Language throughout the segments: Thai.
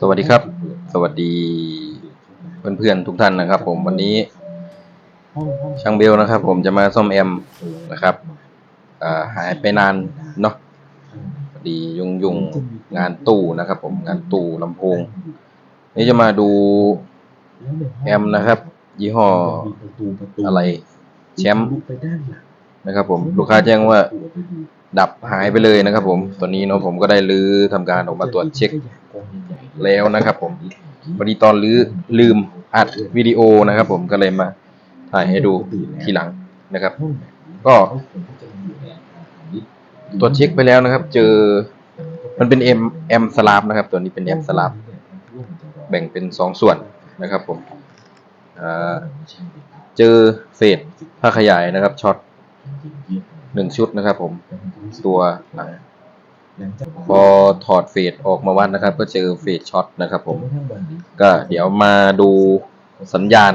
สวัสดีครับ สวัสดีเพื่อนๆทุกท่านนะครับ ผมวันนี้ ช่างเบลนะครับ ผมจะมาซ่อมแอมนะครับหายไปนานเนาะพอดียุ่งยุ่งงานตู้นะครับ ผมงานตู้ลำโพง นี่จะมาดูแอมนะครับ ยี่ห้ออะไรแชมป์นะครับ ผมลูกค้าแจ้งว่าดับหายไปเลยนะครับ ผมตอนนี้เนาะผมก็ได้รื้อทำการออกมาตรวจเช็ค แล้วนะครับผมวันนี้ตอนรื้อลืมอัดวิดีโอนะครับผมก็เลยมาถ่ายให้ดูทีหลังนะครับ ก็ตรวจเช็คไปแล้วนะครับ เจอมันเป็น M M สลาฟนะครับ ตัวนี้เป็น M สลาฟแบ่งเป็นสองส่วนนะครับผมเจอเฟสผ้าขยายนะครับช็อตหนึ่งชุดนะครับผมตัวหลัง พอถอดเฟสออกมาวัดนะครับ ก็เจอเฟสช็อตนะครับผม ก็เดี๋ยวมาดูสัญญาณ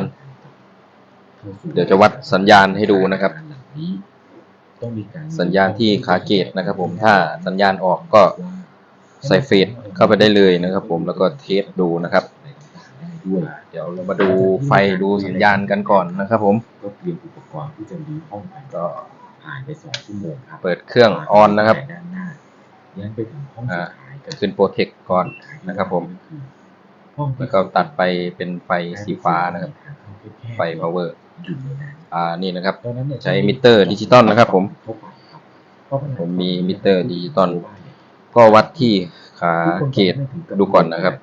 เดี๋ยวจะวัดสัญญาณให้ดูนะครับ สัญญาณที่ขาเกตนะครับ ผม ถ้าสัญญาณออกก็ใส่เฟสเข้าไปได้เลยนะครับ ผม แล้วก็เทสดูนะครับ เดี๋ยวเรามาดูไฟดูสัญญาณกันก่อนนะครับผม ก็เตรียมอุปกรณ์ที่จะรื้อห้องไปก็ผ่านไปสองชั่วโมงครับ เปิดเครื่องออนนะครับด้านหน้า ย้ายไปถึงห้องสุดท้ายขึ้นโปรเทคก่อนนะครับ ผมห้องแล้วก็ตัดไปเป็นไฟสีฟ้านะครับ ไฟ power อยู่ในนั้นอ่านี่นะครับตอนนั้นเนี่ยใช้มิเตอร์ดิจิตอลนะครับ ผมเข้าไปครับเพราะผนังผมมีมิเตอร์ดิจิตอลก็วัดที่ขาเกตดูก่อนนะครับ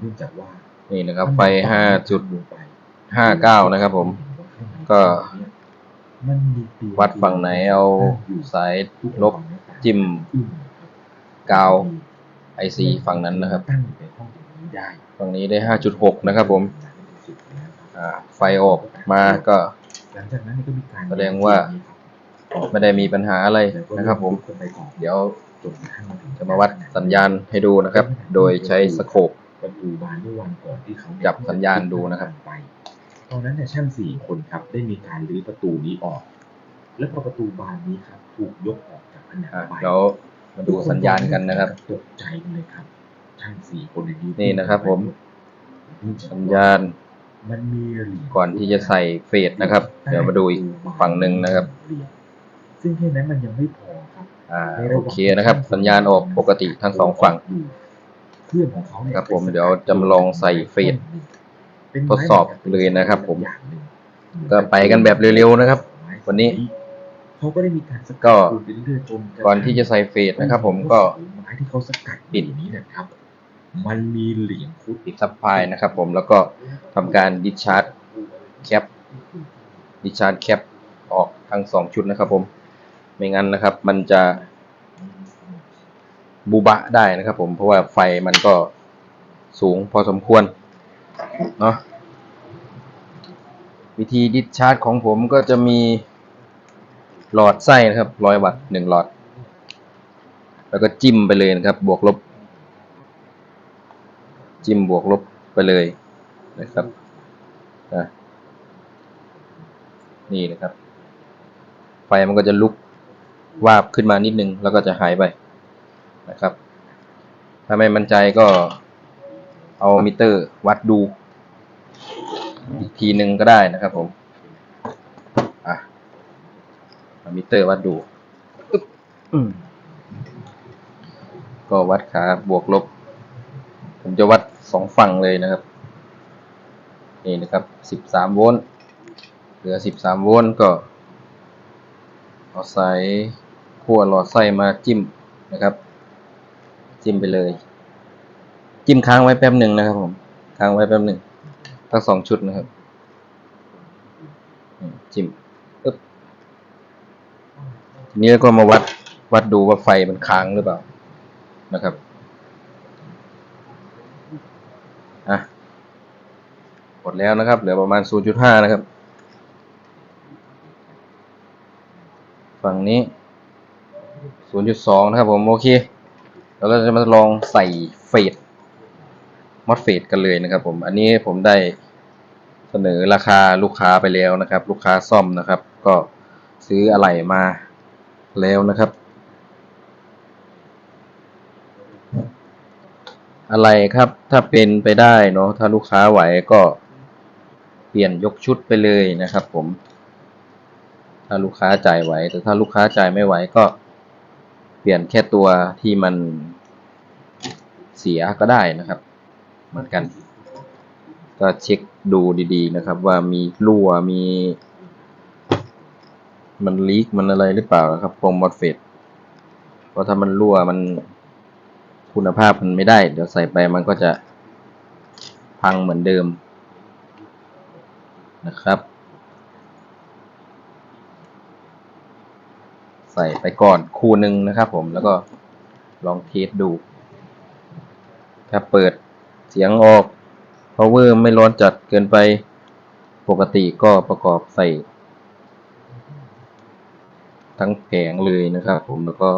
เนื่องจากว่านี่นะครับ ไฟห้าจุดห้าเก้านะครับ ผม ก็มันมีตัววัดฝั่งไหนเอาสายลบจิ้ม กาว IC ฝั่งนั้นนะครับตั้งอยู่ในห้องอย่างนี้ได้ฝั่งนี้ได้ห้าจุดหกนะครับผมอ่าไฟออกมาก็หลังจากนั้นก็มีการแสดงว่าไม่ได้มีปัญหาอะไรนะครับผม เดี๋ยวจนกระทั่งถึงจะมาวัดสัญญาณให้ดูนะครับ โดยใช้สโคปประตูบานเมื่อวันก่อนที่เขาจับสัญญาณดูนะครับไปตอนนั้นเนี่ยช่างสี่คนครับ ได้มีการรื้อประตูนี้ออก และพอประตูบานนี้ครับ ถูกยกออกจากผนังอะไปเดี๋ยว มาดูสัญญาณกันนะครับตกใจกันเลยครับช่างสี่คนเลยนี่นะครับ ผม สัญญาณมันมีเหรียญก่อนที่จะใส่เฟสนะครับ เดี๋ยวมาดูอีกฝั่งหนึ่งนะครับ ซึ่งแค่นั้นมันยังไม่พอครับอ่าโอเคนะครับ สัญญาณออกปกติทั้งสองฝั่งเพื่อนของเขาเนี่ยครับ ผมเดี๋ยวจะมาลองใส่เฟสทดสอบเลยนะครับ ผม ก็ไปกันแบบเร็วๆนะครับ วันนี้ เขาก็ได้มีการสก็กัดปูนไปเรื่อยๆจนระทั่งก่อนที่จะใส่เฟสนะครับ ผมก็ไม้ที่เขาสกัดปิดนี้นะครับ มันมีเหรียญคุดปิดซับไฟล์นะครับ ผมแล้วก็ทำการดิชาร์จแคปดิชาร์จแคปออกทั้งสองชุดนะครับ ผมไม่งั้นนะครับ มันจะบูบะได้นะครับ ผมเพราะว่าไฟมันก็สูงพอสมควรเนาะวิธีดิชาร์จของผมก็จะมี หลอดไส้นะครับร้อยวัตต์หนึ่งหลอด แล้วก็จิ้มไปเลยนะครับ บวกลบ จิ้มบวกลบไปเลยนะครับนะนี่นะครับ ไฟมันก็จะลุกวาบขึ้นมานิดนึง แล้วก็จะหายไปนะครับ ถ้าไม่มั่นใจก็เอามิเตอร์วัดดู อีกทีหนึ่งก็ได้นะครับผม อะ เอามิเตอร์วัดดูอึ๊บอืมก็วัดขาบวกลบ ผมจะวัดสองฝั่งเลยนะครับ นี่นะครับสิบสามโวลต์เหลือสิบสามโวลต์ก็ เอาสายขั้วหลอดไส้มาจิ้มนะครับ จิ้มไปเลย จิ้มค้างไว้แป๊บหนึ่งนะครับผม ค้างไว้แป๊บหนึ่งทั้งสองชุดนะครับอืมจิ้มปึ๊บ ทีนี้ก็มาวัดวัดดูว่าไฟมันค้างหรือเปล่านะครับอะหมดแล้วนะครับ เหลือประมาณ 0.5 นะครับ ฝั่งนี้ 0.2 นะครับผม โอเค แล้วเราจะมาลองใส่เฟดมอดเฟดกันเลยนะครับผม อันนี้ผมได้เสนอราคาลูกค้าไปแล้วนะครับ ลูกค้าซ่อมนะครับ ก็ซื้ออะไหล่มา แล้วนะครับ อะไรครับถ้าเป็นไปได้เนาะถ้าลูกค้าไหวก็เปลี่ยนยกชุดไปเลยนะครับผม ถ้าลูกค้าจ่ายไหว แต่ถ้าลูกค้าจ่ายไม่ไหวก็เปลี่ยนแค่ตัวที่มันเสียก็ได้นะครับ เหมือนกัน ก็เช็คดูดีๆนะครับว่ามีรั่วมี มันลีกมันอะไรหรือเปล่าครับโปรมอดเฟตเพราะถ้ามันรั่วมันคุณภาพมันไม่ได้ เดี๋ยวใส่ไปมันก็จะพังเหมือนเดิมนะครับ ใส่ไปก่อนคู่หนึ่งนะครับผมแล้วก็ลองเทสดู ถ้าเปิดเสียงออก power ไม่ร้อนจัดเกินไปปกติก็ประกอบใส่ ทั้งแผงเลยนะครับ ผมแล้วก็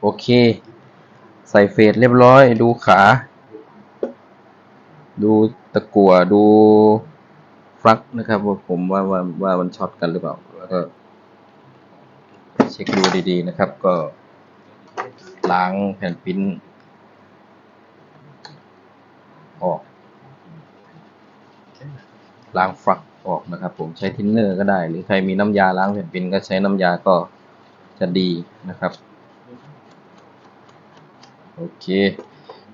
โอเค ใส่เฟสเรียบร้อย ดูขา ดูตะกั่วดูฟลักนะครับว่าผมว่าว่าว่ามันช็อตกันหรือเปล่าแล้วก็เช็คดูดีๆนะครับ ก็ล้างแผ่นปิ้นออก ล้างฟลักออกนะครับ ผมใช้ทินเนอร์ก็ได้ หรือใครมีน้ำยาล้างแผ่นปิ้นก็ใช้น้ำยาก็จะดีนะครับ โอเค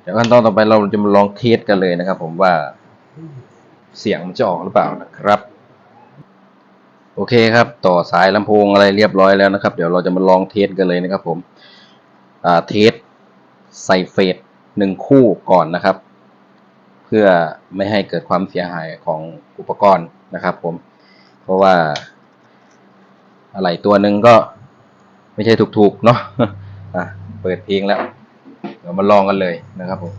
เดี๋ยวขั้นตอนต่อไปเราจะมาลองเทสกันเลยนะครับ ผมว่าเสียงมันจะออกหรือเปล่านะครับ โอเคครับ ต่อสายลำโพงอะไรเรียบร้อยแล้วนะครับ เดี๋ยวเราจะมาลองเทสกันเลยนะครับ ผมอ่าเทสใส่เฟสหนึ่งคู่ก่อนนะครับ เพื่อไม่ให้เกิดความเสียหายของอุปกรณ์นะครับ ผม เพราะว่าอะไรตัวหนึ่งก็ไม่ใช่ถูกๆเนาะอะเปิดเพลงแล้ว เดี๋ยวมาลองกันเลยนะครับผม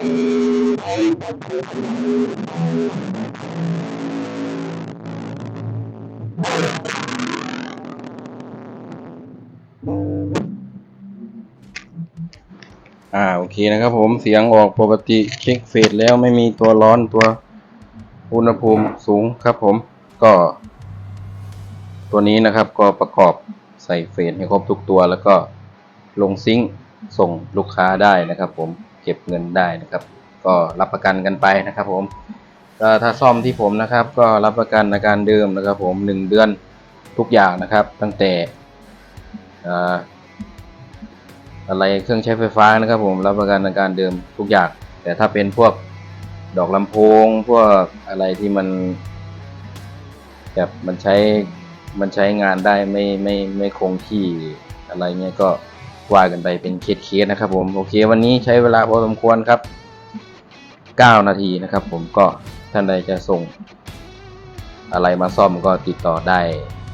อ่ อ่าโอเคนะครับผมเสียงออกปกติเช็คเฟสแล้วไม่มีตัวร้อนตัวอุณหภูมิสูงครับผมก็ ตัวนี้นะครับก็ประกอบใส่เฟสให้ครบทุกตัว แล้วก็ลงซิงค์ส่งลูกค้าได้นะครับผมเก็บเงินได้นะครับ ก็รับประกันกันไปนะครับผมก็ถ้าซ่อมที่ผมนะครับ ก็รับประกันอาการเดิมนะครับ ผมหนึ่งเดือนทุกอย่างนะครับ ตั้งแต่อ่าอะไรเครื่องใช้ไฟฟ้านะครับผมรับประกันอาการเดิมทุกอย่าง แต่ถ้าเป็นพวกดอกลำโพง พวกอะไรที่มันแบบมันใช้มันใช้งานได้ไม่ไม่ไม่คงที่อะไรเงี้ยก็ว่ากันไปเป็นเคสๆนะครับผมโอเค วันนี้ใช้เวลาพอสมควรครับ 9 นาทีนะครับ ผมก็ท่านใดจะส่ง อะไรมาซ่อมก็ติดต่อได้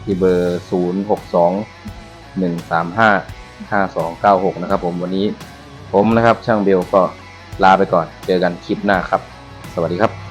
ที่เบอร์ 0 6 2 1 3 5 5296 นะครับผมวันนี้ผมนะครับช่างเบลก็ลาไปก่อน เจอกันคลิปหน้าครับ สวัสดีครับ